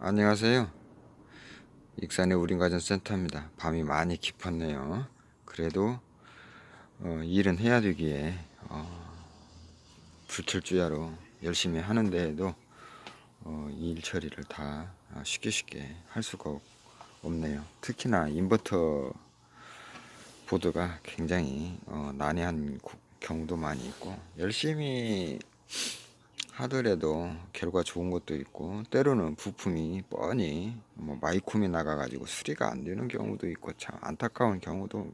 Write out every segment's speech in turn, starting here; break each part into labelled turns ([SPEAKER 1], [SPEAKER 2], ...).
[SPEAKER 1] 안녕하세요. 익산의 우린가전센터입니다. 밤이 많이 깊었네요. 그래도 어, 일은 해야 되기에 어, 불철주야로 열심히 하는데도 어, 일 처리를 다 쉽게 쉽게 할 수가 없- 없네요. 특히나 인버터 보드가 굉장히 어, 난해한 구- 경우도 많이 있고 열심히 하더라도 결과 좋은 것도 있고 때로는 부품이 뻔히 뭐 마이쿰이 나가가지고 수리가 안 되는 경우도 있고 참 안타까운 경우도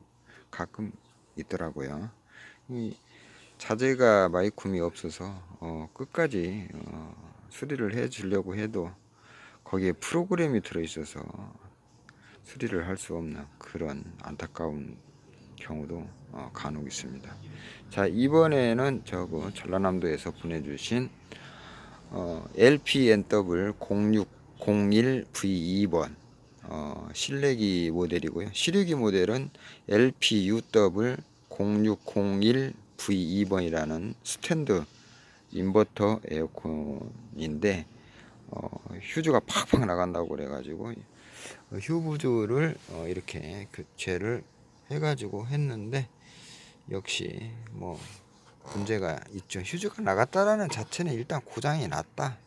[SPEAKER 1] 가끔 있더라고요. 이 자재가 마이쿰이 없어서 어, 끝까지 어, 수리를 해 주려고 해도 거기에 프로그램이 들어 있어서 수리를 할 수 없는 그런 안타까운 경우도 어, 간혹 있습니다. 자 이번에는 저거 전라남도에서 보내주신 어, LPNW 0601V2번 어, 실내기 모델이고요. 실외기 모델은 LPUW 0601V2번이라는 스탠드 인버터 에어컨인데 어, 휴즈가 팍팍 나간다고 그래가지고 어, 휴부조를 어, 이렇게 교체를 해가지고 했는데 역시 뭐 문제가 있죠. 휴즈가 나갔다라는 자체는 일단 고장이 났다.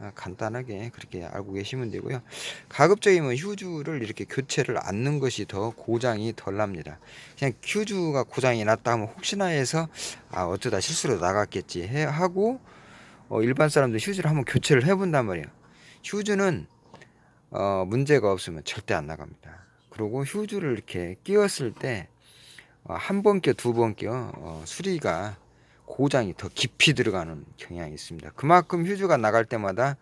[SPEAKER 1] 아, 간단하게 그렇게 알고 계시면 되고요. 가급적이면 휴즈를 이렇게 교체를 않는 것이 더 고장이 덜 납니다. 그냥 휴즈가 고장이 났다 하면 혹시나 해서 아 어쩌다 실수로 나갔겠지 해 하고 어, 일반 사람들 휴즈를 한번 교체를 해본단 말이에요. 휴즈는 어, 문제가 없으면 절대 안 나갑니다. 그리고 휴즈를 이렇게 끼웠을 때 어, 한번 껴, 두번 껴, 어, 수리가 고장이 더 깊이 들어가는 경향이 있습니다. 그만큼 휴즈가 나갈 때마다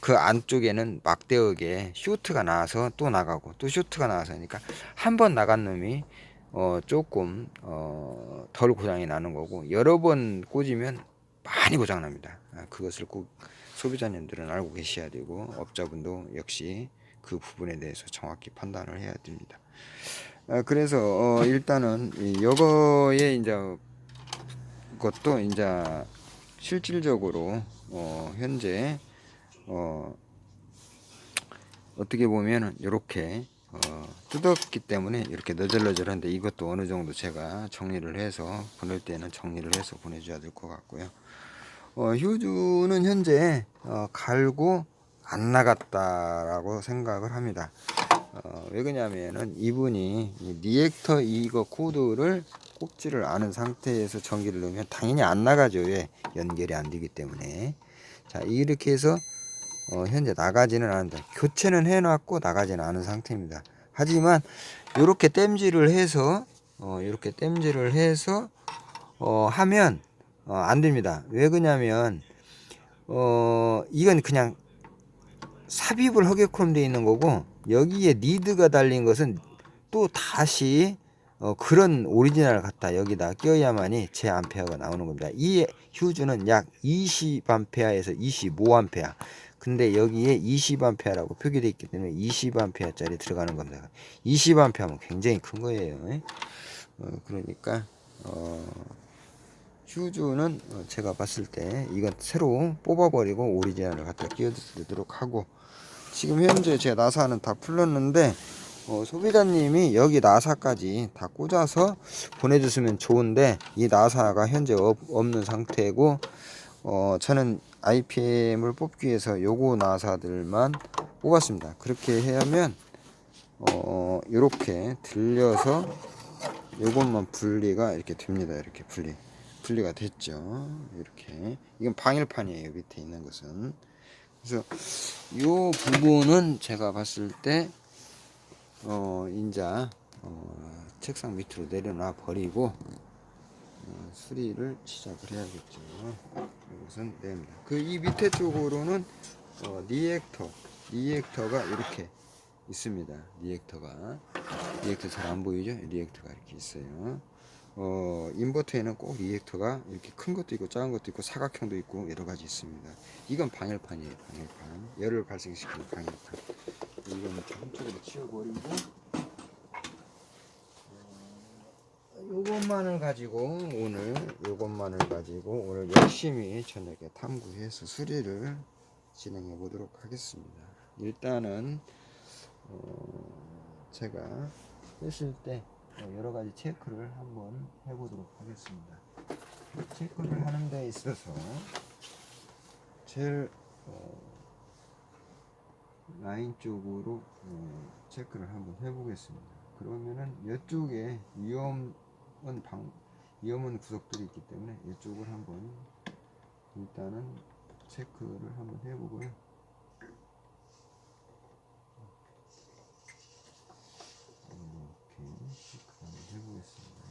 [SPEAKER 1] 그 안쪽에는 막대역에 쇼트가 나와서 또 나가고 또 쇼트가 나와서 하니까 한 번 나간 놈이 어, 조금 어, 덜 고장이 나는 거고 여러 번 꽂으면 많이 고장 납니다. 아, 그것을 꼭 소비자님들은 알고 계셔야 되고 업자분도 역시 그 부분에 대해서 정확히 판단을 해야 됩니다. 아, 그래서 어, 일단은 이 여거에 이제 것도 이제 실질적으로 어, 현재 어, 어떻게 보면은 이렇게 어, 뜯었기 때문에 이렇게 너절너절한데 이것도 어느 정도 제가 정리를 해서 보낼 때는 정리를 해서 보내줘야 될 것 같고요. 어, 휴즈는 현재 어, 갈고 안 나갔다라고 생각을 합니다. 어, 왜 그러냐면은 이분이 이 리액터 이거 코드를 꼽지를 않은 상태에서 전기를 넣으면 당연히 안 나가죠. 왜? 연결이 안 되기 때문에. 자, 이렇게 해서 어, 현재 나가지는 않는다. 교체는 해놨고 나가지는 않은 상태입니다. 하지만 이렇게 땜질을 해서 어, 이렇게 땜질을 해서 어, 하면 어, 안 됩니다. 왜 그러냐면 어, 이건 그냥 삽입을 하게끔 되어 있는 거고 여기에 니드가 달린 것은 또 다시 어, 그런 오리지널 갖다 여기다 끼워야만이 제 암페어가 나오는 겁니다. 이 휴즈는 약 20암페어에서 25암페어. 근데 여기에 20암페어라고 표기되어 있기 때문에 20암페어짜리 들어가는 겁니다. 20암페어면 굉장히 큰 거예요. 어, 그러니까 어, 휴즈는 어, 제가 봤을 때 이건 새로 뽑아버리고 오리지널을 갖다 끼워드리도록 하고 지금 현재 제 나사는 다 풀렸는데 어, 소비자님이 여기 나사까지 다 꽂아서 보내주시면 좋은데 이 나사가 현재 없, 없는 상태고 어, 저는 IPM을 뽑기 위해서 요거 나사들만 뽑았습니다. 그렇게 하면 어, 이렇게 들려서 요것만 분리가 이렇게 됩니다. 이렇게 분리 분리가 됐죠. 이렇게 이건 방열판이에요. 밑에 있는 것은 그래서 요 부분은 제가 봤을 때 어, 인자 어, 책상 밑으로 내려놔 버리고 어, 수리를 시작을 해야겠죠. 이것은 됩니다. 그 이 밑에 쪽으로는 어, 리액터, 리액터가 이렇게 있습니다. 리액터가 리액터 잘 안 보이죠? 리액터가 이렇게 있어요. 어, 인버터에는 꼭 리액터가 이렇게 큰 것도 있고 작은 것도 있고 사각형도 있고 여러 가지 있습니다. 이건 방열판이에요. 방열판. 열을 발생시키는 방열판. 이거는 한쪽으로 치워버리고 어, 요것만을 가지고 오늘 요것만을 가지고 오늘 열심히 저녁에 탐구해서 수리를 진행해 보도록 하겠습니다. 일단은 어, 제가 했을 때 어, 여러 가지 체크를 한번 해보도록 하겠습니다. 체크를 하는 데 있어서 제일 어, 라인 쪽으로 어, 체크를 한번 해보겠습니다. 그러면은 이쪽에 위험은 방 위험한 구석들이 있기 때문에 이쪽을 한번 일단은 체크를 한번 해보고요. 이렇게 체크 한번 해보겠습니다.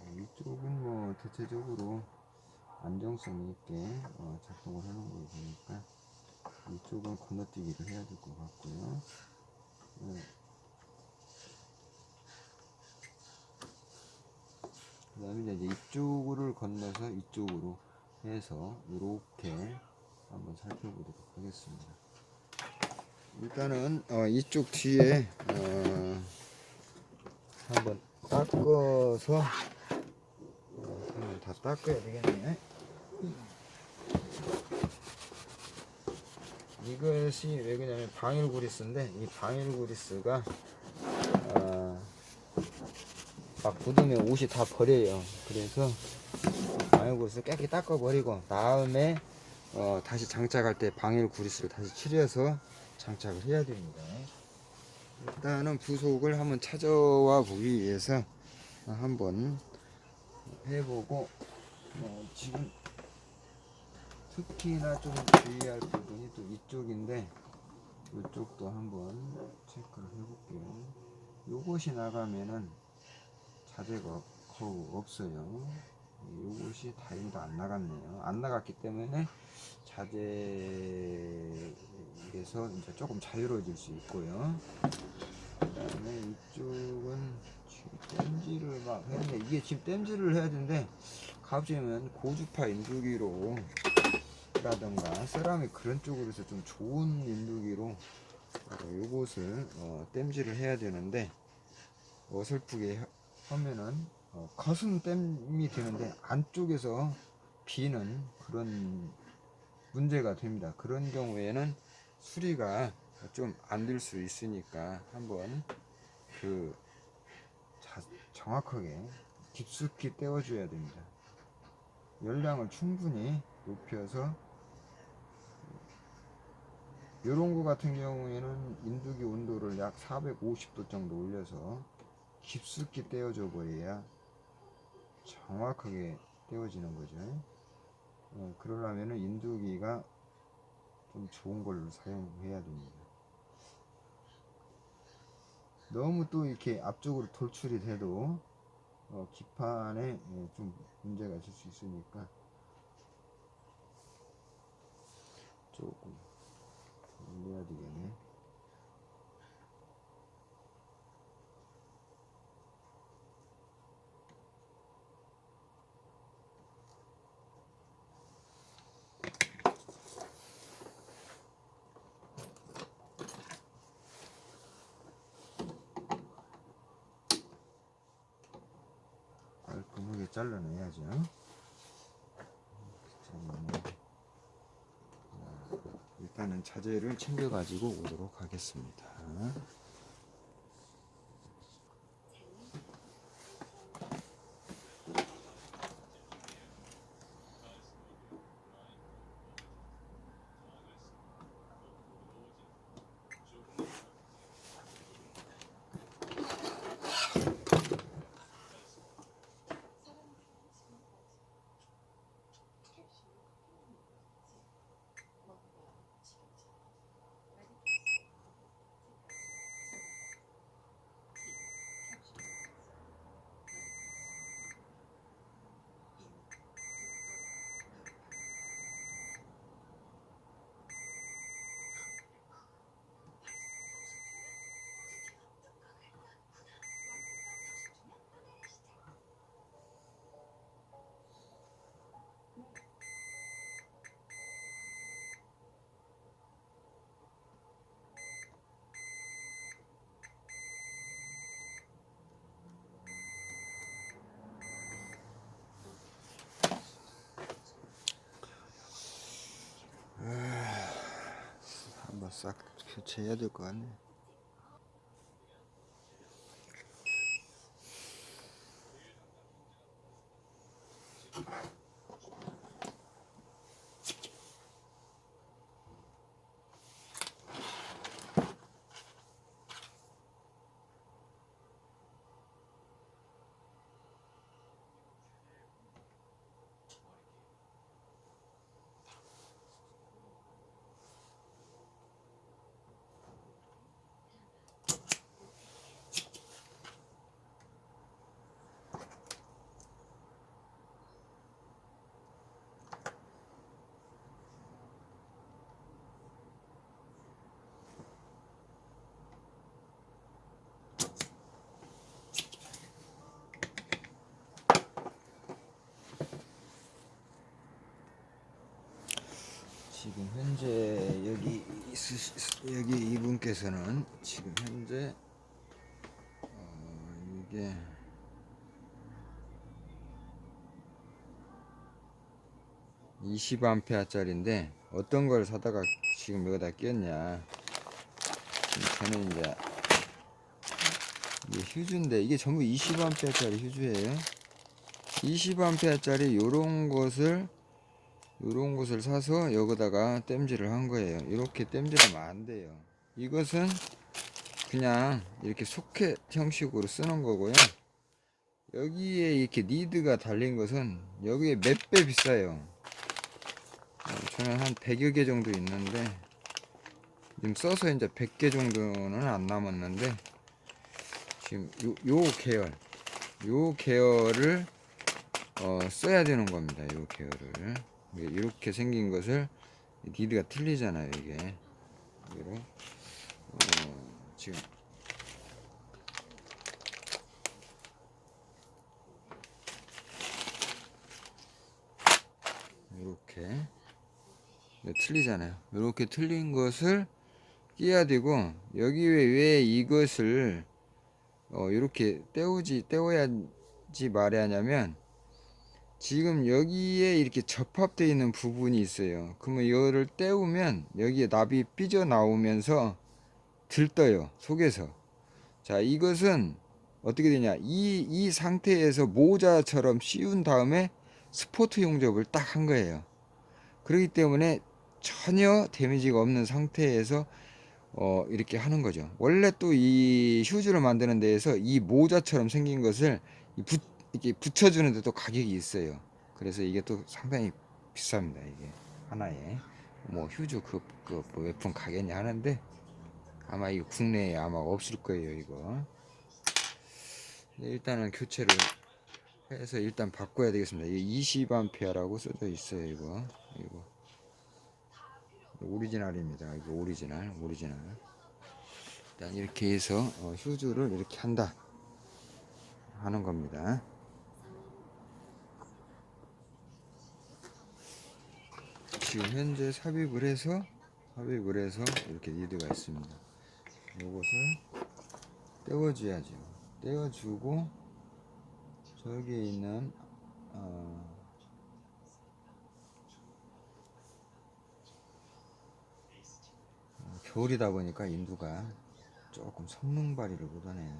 [SPEAKER 1] 어, 이 쪽은 뭐 대체적으로 안정성 있게 어, 작동을 하는 걸 보니까 이쪽은 건너뛰기를 해야 될 것 같고요. 네. 그 다음에 이제 이쪽을 건너서 이쪽으로 해서 이렇게 한번 살펴보도록 하겠습니다. 일단은 어, 이쪽 뒤에 어, 한번 닦아서 다 닦아야 되겠네. 이것이 왜 그러냐면 방일 그리스인데 이 방일 그리스가 아, 막 굳으면 옷이 다 버려요. 그래서 방일 그리스 깨끗이 닦아 버리고 다음에 어, 다시 장착할 때 방일 그리스를 다시 칠해서 장착을 해야 됩니다. 일단은 부속을 한번 찾아와 보기 위해서 한번 해보고 어, 지금 특히나 좀 주의할 부분이 또 이쪽인데 이쪽도 한번 체크를 해볼게요. 요것이 나가면은 자재가 거의 없어요. 요것이 다행히도 안 나갔네요. 안 나갔기 때문에 자재에서 이제 조금 자유로워질 수 있고요. 그 다음에 이쪽은 지금 땜질을 막 했는데 이게 지금 땜질을 해야 되는데 갑자기면 고주파 인두기로 라던가 세라믹 그런 쪽으로 해서 좀 좋은 인두기로 어, 요것을 어, 땜질을 해야 되는데 어설프게 하- 하면은 어, 겉은 땜이 되는데 안쪽에서 비는 그런 문제가 됩니다. 그런 경우에는 수리가 좀 안 될 수 있으니까 한번 그 자- 정확하게 깊숙이 떼어줘야 됩니다. 열량을 충분히 높여서 이런 거 같은 경우에는 인두기 온도를 약 450도 정도 올려서 깊숙이 떼어줘 버려야 정확하게 떼어지는 거죠. 어, 그러려면 인두기가 좀 좋은 걸로 사용해야 됩니다. 너무 또 이렇게 앞쪽으로 돌출이 돼도 어, 기판에 예, 좀 문제가 있을 수 있으니까 조금 올려야 되겠네. 깔끔하게 잘라내야죠. 잘라내. 일단은 자재를 챙겨 가지고 오도록 하겠습니다. 싹 교체해야 될 것 같네. 지금 현재 여기 있으시, 여기 이분께서는 지금 현재 어, 이게 (20A)짜리인데 어떤 걸 사다가 지금 여기다 끼웠냐 저는 이제 이게 휴즈인데 이게 전부 20A짜리 휴즈예요. 20A짜리 요런 것을 요런 것을 사서 여기다가 땜질을 한 거예요. 이렇게 땜질하면 안 돼요. 이것은 그냥 이렇게 소켓 형식으로 쓰는 거고요. 여기에 이렇게 니드가 달린 것은 여기에 몇 배 비싸요. 어, 저는 한 100여 개 정도 있는데 지금 써서 이제 100개 정도는 안 남았는데 지금 요, 요 계열 요 계열을 어, 써야 되는 겁니다. 요 계열을 이렇게 생긴 것을 니드가 틀리잖아요 이게. 어, 지금. 이렇게. 틀리잖아요. 이렇게 틀린 것을 끼야 되고 여기 왜, 왜 이것을 어, 이렇게 떼우지 떼어야지 말해야 하냐면 지금 여기에 이렇게 접합되어 있는 부분이 있어요. 그러면 이거를 떼우면 여기에 납이 삐져 나오면서 들떠요. 속에서. 자, 이것은 어떻게 되냐. 이, 이 상태에서 모자처럼 씌운 다음에 스포트 용접을 딱 한 거예요. 그렇기 때문에 전혀 데미지가 없는 상태에서 어, 이렇게 하는 거죠. 원래 또 이 휴즈를 만드는 데에서 이 모자처럼 생긴 것을 붓, 이렇게 붙여주는데 도 가격이 있어요. 그래서 이게 또 상당히 비쌉니다. 이게 하나에 뭐 휴즈 그, 그 몇푼 가겠냐 하는데 아마 이거 국내에 아마 없을 거예요. 이거 일단은 교체를 해서 일단 바꿔야 되겠습니다. 이게 20A라고 써져 있어요. 이거 이거 오리지널입니다. 이거 오리지널 오리지널 일단 이렇게 해서 어, 휴즈를 이렇게 한다 하는 겁니다. 지금 현재 삽입을 해서 삽입을 해서 이렇게 니드가 있습니다. 이것을 떼어줘야죠. 떼어주고 저기에 있는 어, 어, 겨울이다 보니까 인두가 조금 성능 발휘를 못하네.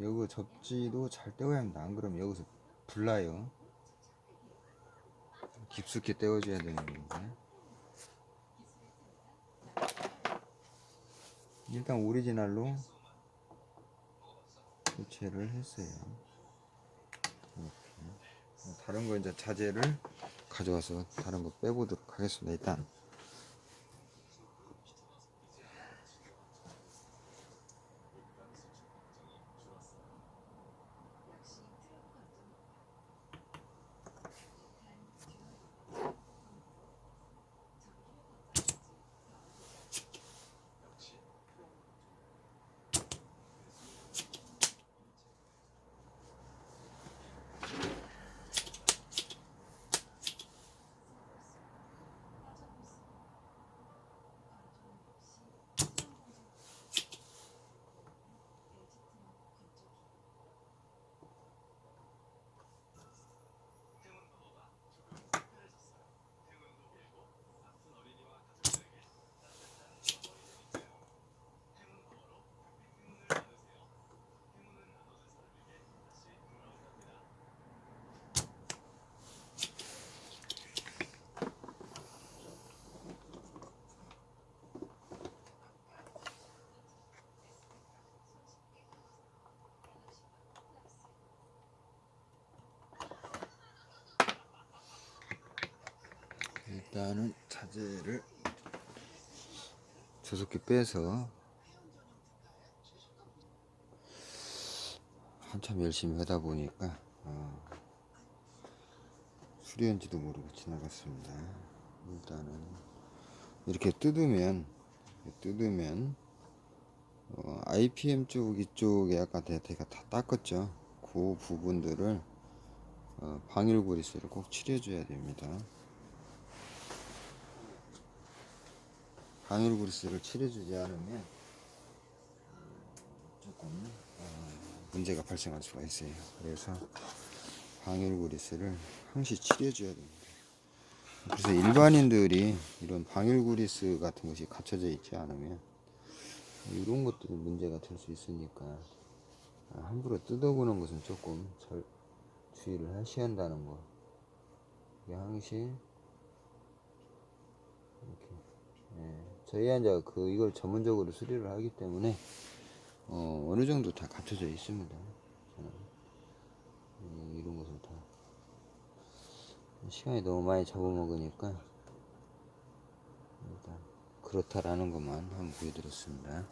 [SPEAKER 1] 여기 접지도 잘 떼어야 합니다. 안 그러면 여기서 불나요. 깊숙이 떼어줘야 되는 건데. 일단 오리지널로 교체를 했어요. 이렇게. 다른 거 이제 자재를 가져와서 다른 거 빼보도록 하겠습니다. 일단. 일단은 자재를 조속히 빼서 한참 열심히 하다 보니까 어, 수리한지도 모르고 지나갔습니다. 일단은 이렇게 뜯으면 뜯으면 어, IPM 쪽 이쪽에 아까 제가 다 닦았죠. 그 부분들을 어, 방열 그리스를 꼭 칠해줘야 됩니다. 방열 그리스를 칠해주지 않으면 음, 조금 어, 문제가 발생할 수가 있어요. 그래서 방열 그리스를 항시 칠해줘야 됩니다. 그래서 일반인들이 이런 방열 그리스 같은 것이 갖춰져 있지 않으면 이런 것들이 문제가 될 수 있으니까 아, 함부로 뜯어보는 것은 조금 절, 주의를 하셔야 한다는 거. 이게 항시 이렇게 예, 저희 이제 그 이걸 전문적으로 수리를 하기 때문에 어, 어느 정도 다 갖춰져 있습니다. 예, 이런 것은 다 시간이 너무 많이 잡아먹으니까 일단 그렇다라는 것만 한번 보여드렸습니다.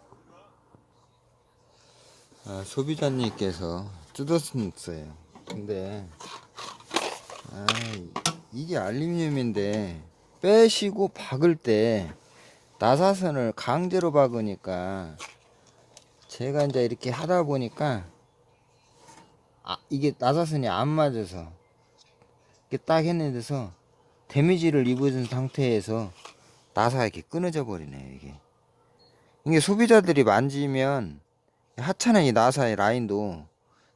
[SPEAKER 1] 아, 소비자님께서 뜯었어요. 근데 아, 이게 알루미늄인데 빼시고 박을 때 나사선을 강제로 박으니까 제가 이제 이렇게 하다 보니까 아, 이게 나사선이 안 맞아서 이렇게 딱 했는데서 데미지를 입은 상태에서 나사가 이렇게 끊어져 버리네요 이게. 이게 소비자들이 만지면 하찮은 이 나사의 라인도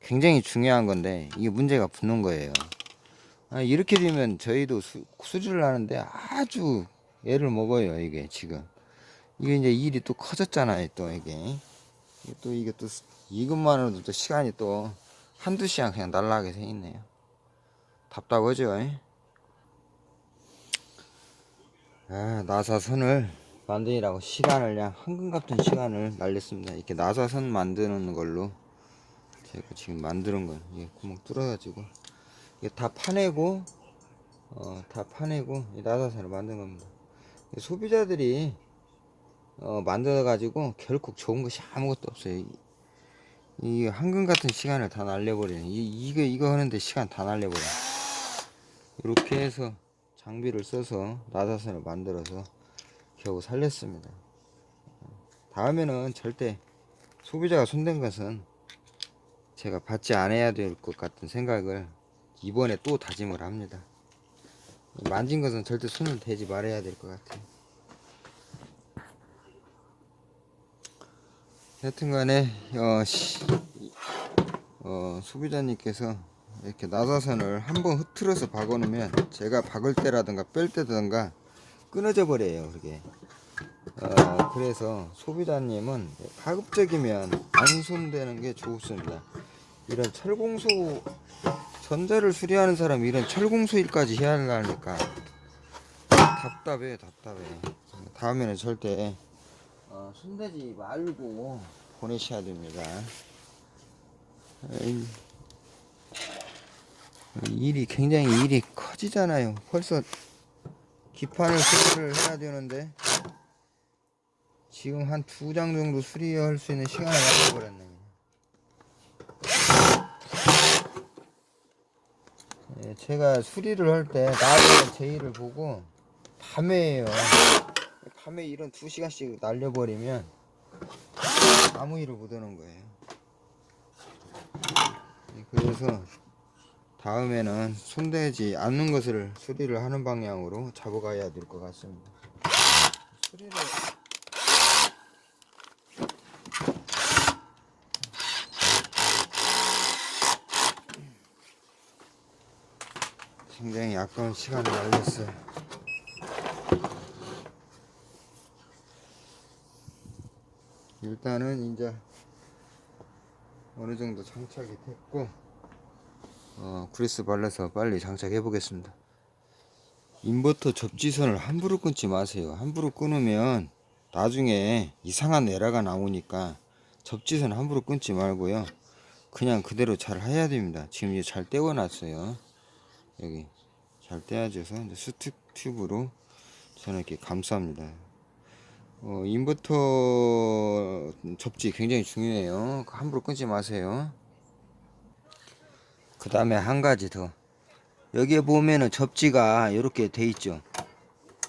[SPEAKER 1] 굉장히 중요한 건데 이게 문제가 붙는 거예요. 아, 이렇게 되면 저희도 수, 수리를 하는데 아주 애를 먹어요 이게 지금 이게 이제 일이 또 커졌잖아요 또 이게. 또 이게 또 이것만으로도 또 시간이 또 한두 시간 그냥 날라가게 돼 있네요. 답답하죠? 아 나사선을 만드느라고 시간을 그냥 황금 같은 시간을 날렸습니다. 이렇게 나사선 만드는 걸로 제가 지금 만드는 건 이게 구멍 뚫어가지고 이게 다 파내고 어, 다 파내고 이 나사선을 만든 겁니다. 소비자들이 어, 만들어 가지고 결국 좋은 것이 아무것도 없어요. 이, 이 황금 같은 시간을 다 날려버리네. 이, 이거 이거 하는데 시간 다 날려버려. 이렇게 해서 장비를 써서 나사선을 만들어서 겨우 살렸습니다. 다음에는 절대 소비자가 손댄 것은 제가 받지 않아야 될 것 같은 생각을 이번에 또 다짐을 합니다. 만진 것은 절대 손을 대지 말아야 될 것 같아요. 여튼간에 어, 시, 어, 소비자님께서 이렇게 나사선을 한번 흐트러서 박아 놓으면 제가 박을 때라든가 뺄 때라든가 끊어져 버려요 그게. 어, 그래서 소비자님은 가급적이면 안 손대는 게 좋습니다. 이런 철공소 전자를 수리하는 사람이 이런 철공소 일까지 해야 하니까 답답해 답답해 다음에는 절대 어, 손대지 말고 보내셔야 됩니다. 에이, 일이 굉장히 일이 커지잖아요. 벌써 기판을 수리를 해야 되는데 지금 한 두 장 정도 수리할 수 있는 시간을 가져버렸네. 예, 제가 수리를 할 때 낮에 제의를 보고 밤에 해요. 밤에 이런 두 시간씩 날려버리면 아무 일을 못 하는 거예요. 예, 그래서 다음에는 손대지 않는 것을 수리를 하는 방향으로 잡아가야 될 것 같습니다. 수리를 굉장히 아까운 시간을 날렸어요. 일단은 이제 어느 정도 장착이 됐고 어, 그리스 발라서 빨리 장착해 보겠습니다. 인버터 접지선을 함부로 끊지 마세요. 함부로 끊으면 나중에 이상한 에러가 나오니까 접지선 함부로 끊지 말고요. 그냥 그대로 잘 해야 됩니다. 지금 이제 잘 떼어 놨어요. 여기 잘 떼어져서 스틱 튜브로 저는 이렇게 감쌉니다. 어, 인버터 접지 굉장히 중요해요. 함부로 끊지 마세요. 그 다음에 한 가지 더. 여기에 보면은 접지가 이렇게 돼 있죠.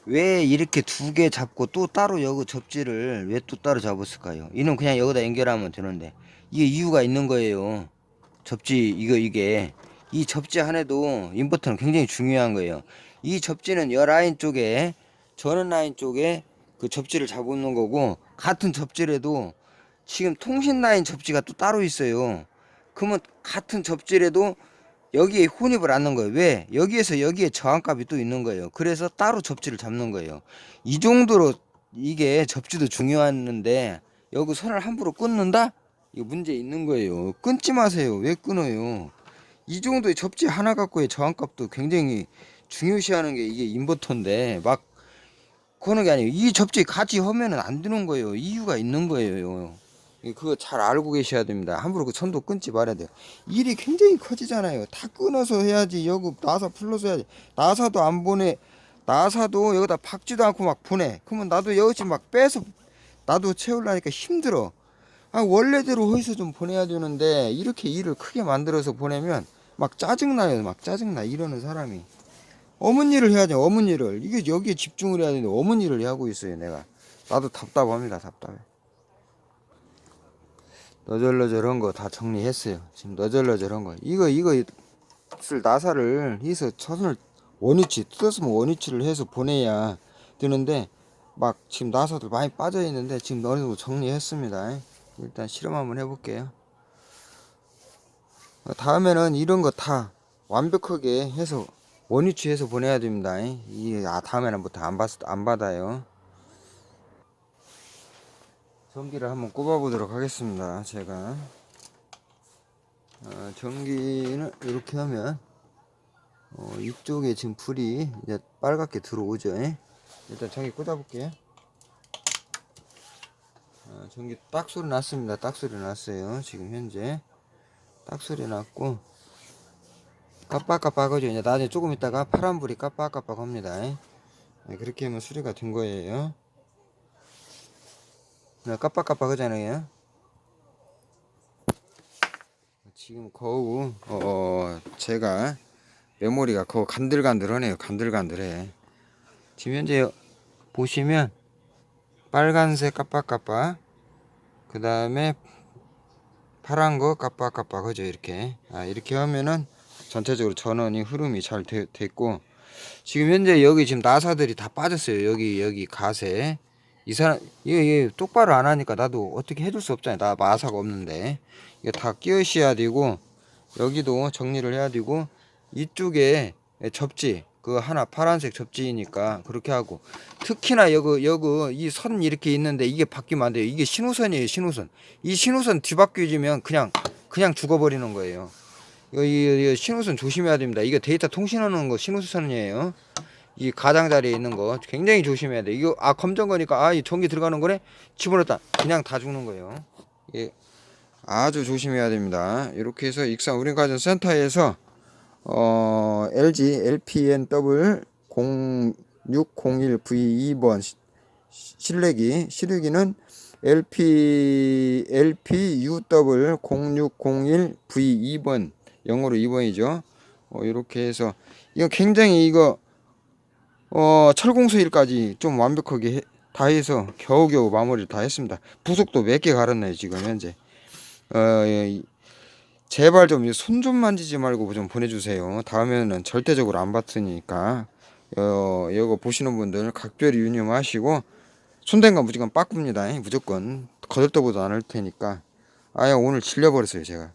[SPEAKER 1] 왜 이렇게 두 개 잡고 또 따로 여기 접지를 왜 또 따로 잡았을까요? 이는 그냥 여기다 연결하면 되는데 이게 이유가 있는 거예요. 접지 이거 이게 이 접지 하나도 인버터는 굉장히 중요한 거예요. 이 접지는 여 라인 쪽에 전원 라인 쪽에 그 접지를 잡는 거고 같은 접지라도 지금 통신 라인 접지가 또 따로 있어요. 그러면 같은 접지라도 여기에 혼입을 않는 거예요. 왜? 여기에서 여기에 저항값이 또 있는 거예요. 그래서 따로 접지를 잡는 거예요. 이 정도로 이게 접지도 중요한데 여기 선을 함부로 끊는다? 이거 문제 있는 거예요. 끊지 마세요. 왜 끊어요? 이 정도의 접지 하나 갖고의 저항값도 굉장히 중요시하는 게 이게 인버터인데 막 그러는 게 아니에요. 이 접지 같이 하면은 안 되는 거예요. 이유가 있는 거예요. 그거 잘 알고 계셔야 됩니다. 함부로 그 천도 끊지 말아야 돼요. 일이 굉장히 커지잖아요. 다 끊어서 해야지. 여기 나사 풀러서 해야지. 나사도 안 보내. 나사도 여기다 박지도 않고 막 보내. 그러면 나도 여기 막 빼서 나도 채우려니까 힘들어. 아, 원래대로 해서 좀 보내야 되는데 이렇게 일을 크게 만들어서 보내면 막 짜증나요. 막 짜증나. 이러는 사람이. 일을 해야죠. 어문 일을. 이게 여기에 집중을 해야 되는데 일을 하고 있어요. 내가. 나도 답답합니다. 답답해. 너절너절한 거 다 정리했어요. 지금 너절너절한 거. 이거 이거 쓸 나사를 해서 천을 원위치 뜯었으면 원위치를 해서 보내야 되는데 막 지금 나사들 많이 빠져 있는데 지금 정도 정리했습니다. 일단 실험 한번 해볼게요. 다음에는 이런 거 다 완벽하게 해서 원위치해서 보내야 됩니다. 이 아, 다음에는부터 안 받, 안 받아요. 전기를 한번 꼽아 보도록 하겠습니다. 제가 어, 전기는 이렇게 하면 어, 이쪽에 지금 불이 이제 빨갛게 들어오죠. 일단 전기 꽂아 볼게요. 어, 전기 딱 소리 났습니다. 딱 소리 났어요. 지금 현재 딱 소리 났고 깜빡깜빡하죠. 이제 나중에 조금 있다가 파란불이 깜빡깜빡 합니다. 네, 그렇게 하면 수리가 된 거예요. 네, 깜빡깜빡 하잖아요. 지금 거우 어 제가 메모리가 거우 간들간들하네요. 간들간들해. 지금 현재 보시면 빨간색 깜빡깜빡 그 다음에 파란 거 깜빡깜빡 하죠 이렇게 아, 이렇게 하면은 전체적으로 전원이 흐름이 잘 되, 됐고 지금 현재 여기 지금 나사들이 다 빠졌어요. 여기 여기 가세. 이 사람 이게, 똑바로 안 하니까 나도 어떻게 해줄 수 없잖아요. 나 마사가 없는데. 이거 다 끼우셔야 되고 여기도 정리를 해야 되고 이쪽에 접지 그 하나 파란색 접지니까 그렇게 하고 특히나 여기 여기 이 선 이렇게 있는데 이게 바뀌면 안 돼요. 이게 신호선이에요 신호선. 이 신호선 뒤바뀌어지면 그냥 그냥 죽어버리는 거예요 이 신호선 조심해야 됩니다. 이거 데이터 통신하는 거 신호선이에요. 이 가장자리에 있는 거 굉장히 조심해야 돼. 이거 아 검정 거니까 아 이 전기 들어가는 거네? 집어넣었다. 그냥 다 죽는 거예요. 예. 아주 조심해야 됩니다. 이렇게 해서 익산 우린가전 센터에서 어, LG LPNW 0601V2번 실내기 실외기는 LP LPUW 0601V2번 영어로 2번이죠. 어, 이렇게 해서 이거 굉장히 이거 어, 철공소일까지 좀 완벽하게 해, 다 해서 겨우겨우 마무리를 다 했습니다. 부속도 몇 개 갈았나요 지금 현재. 어, 예, 제발 좀 손 좀 만지지 말고 좀 보내주세요. 다음에는 절대적으로 안 받으니까 어, 이거 보시는 분들 각별히 유념하시고 손댄 건 무조건 빠꿉니다. 무조건 거들떠보도 안 할 테니까 아예 오늘 질려버렸어요 제가.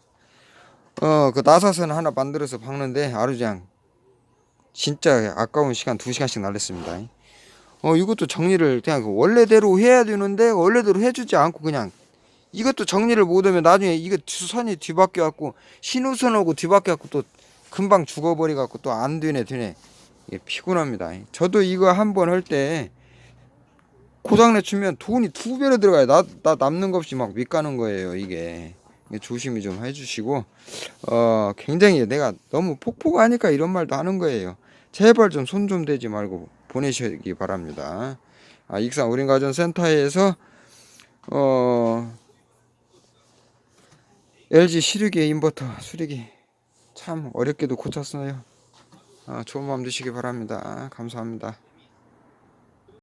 [SPEAKER 1] 어 그 나사선 하나 만들어서 박는데 아루장 진짜 아까운 시간 두 시간씩 날렸습니다. 어 이것도 정리를 그냥 그 원래대로 해야 되는데 원래대로 해주지 않고 그냥 이것도 정리를 못하면 나중에 이거 선이 뒤바뀌어 갖고 신호선하고 뒤바뀌어 갖고 또 금방 죽어버려 갖고 또 안 되네 되네 이게 피곤합니다. 저도 이거 한 번 할 때 고장내 주면 돈이 두 배로 들어가요. 나, 나 남는 거 없이 막 밑가는 거예요. 이게 조심히 좀 해주시고 어 굉장히 내가 너무 폭포하니까 이런 말도 하는 거예요. 제발 좀 손좀 대지 말고 보내시기 바랍니다. 아, 익산 어린가전센터에서 어, LG 16의 인버터 수리기 참 어렵게도 고쳤어요. 아, 좋은 밤 되시기 바랍니다. 감사합니다.